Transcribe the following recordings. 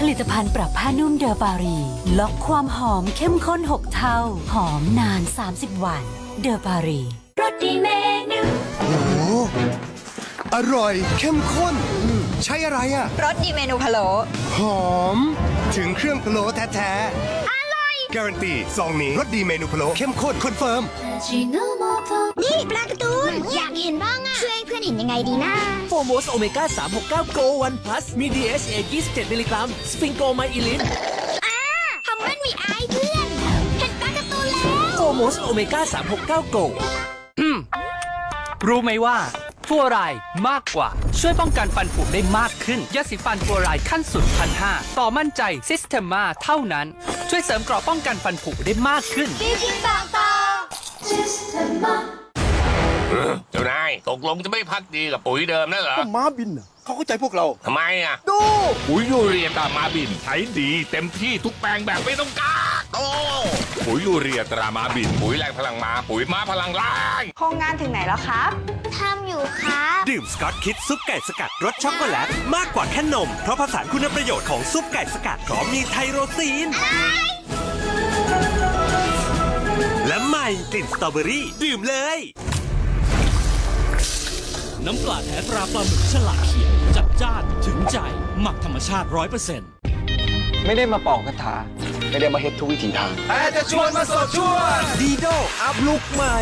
ผลิตภัณฑ์ปรับผ้านุ่มเดอบารี ล็อกความหอมเข้มข้น 6 เท่า หอมนาน 30 วัน เดอบารีรสดีเมนูโอ้อร่อย เข้มข้นใช้อะไรอะ่ะ รสดีเมนูพะโล้หอม ถึงเครื่องพะโล้แท้ๆ อร่อย การันตีซองนี้รสดีเมนูพะโล้เข้มข้นคอนเฟิร์ม ชิโน ปลากระตูน อยากเห็นบ้างอะช่วยเพื่อนเห็นยังไงดีนะโฟมโวสโอเมก้า369 Go One Plus มี DHA 27มิลลิกรัมสฟิงโกไมอิลินอ่าทำเล่นวีไอเพื่อน เห็นปลากระตูนแล้ว โฟมโวสโอเมก้า369 Go รู้ไหมว่าฟัวรายมากกว่า ช่วยป้องกันฟันผุได้มากขึ้นยาสีฟันฟัวรายขั้นสุดพันห้าต่อมั่นใจซิสเตมมาเท่านั้น ช่วยเสริมเกราะป้องกันฟันผุได้มากขึ้น บิวกิ้นบอกต่อ Just. เจ้านายตกลงจะไม่พักดีกับปุ๋ยเดิมนั่นเหรอก็ม้าบินน่ะเขาเข้าใจพวกเรา ทำไมอะ ดู ปุ๋ยยูเรียตรามาบินใช้ดีเต็มที่ทุกแปลงแบบไม่ต้องกากโอ้ปุ๋ยยูเรียตรามาบิน ปุ๋ยแรงพลังมา ปุ๋ยม้าพลังแรงโครงงานถึงไหนแล้วครับ ทำอยู่ครับ ดื่มสกอตคิดซุปไก่สกัดรสช็อกโกแลตมากกว่าแค่นม เพราะผสานคุณประโยชน์ของซุปไก่สกัดพร้อมมีไทโรซีน และใหม่กลิ่นสตรอเบอรี่ดื่มเลย น้ำปลาแท้ตราปลาหมึกฉลากเขียว จัดจ้านถึงใจ หมักธรรมชาติ100%ไม่ได้มาเป่าคาถา ไม่ได้มาเฮ็ดทุกวิถีทาง แต่จะชวนมาสดช่วยดีโดอัพลุกใหม่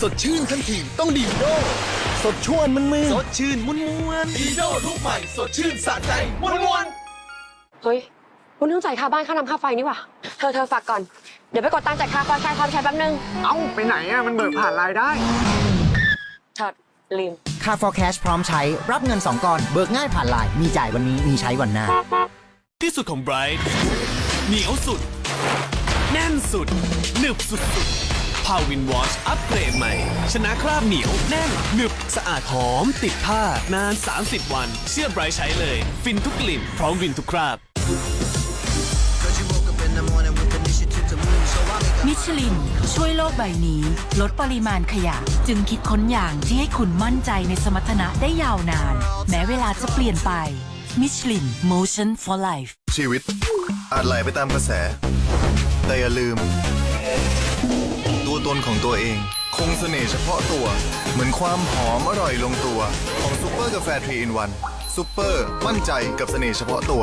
สดชื่นทันทีต้องดีโด สดชวนมันมือ สดชื่นมุนมวนดีโดทุกใหม่ สดชื่นสะใจมวนมวนเฮ้ยคุณต้องจ่ายค่าบ้านค่าน้ำค่าไฟนี่หว่าเธอเธอฝากก่อน เดี๋ยวไปกดตังค์จ่ายค่าไฟใช้ความใช้แป๊บนึง เอ้า ไปไหนอะมันเบิกผ่านรายได้เถิดลืม ค่า for cash พร้อมใช้รับเงิน 2ก้อน เบิกง่ายผ่านไลน์มีจ่ายวันนี้มีใช้วันหน้า ที่สุดของไบรท์เหนียวสุด แน่นสุด หนึบสุดสุดพาวินวอชอัปเกรดใหม่ ชนะคราบเหนียวแน่นหนึบสะอาดหอม ติดผ้านาน 30 วัน เชื่อไบรท์ใช้เลย ฟินทุกกลิ่น พร้อมวินทุกคราบ ชลิน ช่วยโลกใบนี้ ลดปริมาณขยะ จึงคิดค้นอย่างที่ให้คุณมั่นใจในสมรรถนะได้ยาวนาน แม้เวลาจะเปลี่ยนไปมิชลิน Motion for Life ชีวิต อาจไหลไปตามกระแส แต่อย่าลืม ตัวตนของตัวเอง คงเสน่ห์เฉพาะตัว เหมือนความหอมอร่อยลงตัว ของซูเปอร์กาแฟทรีอินวันซูเปอร์มั่นใจกับเสน่ห์เฉพาะตัว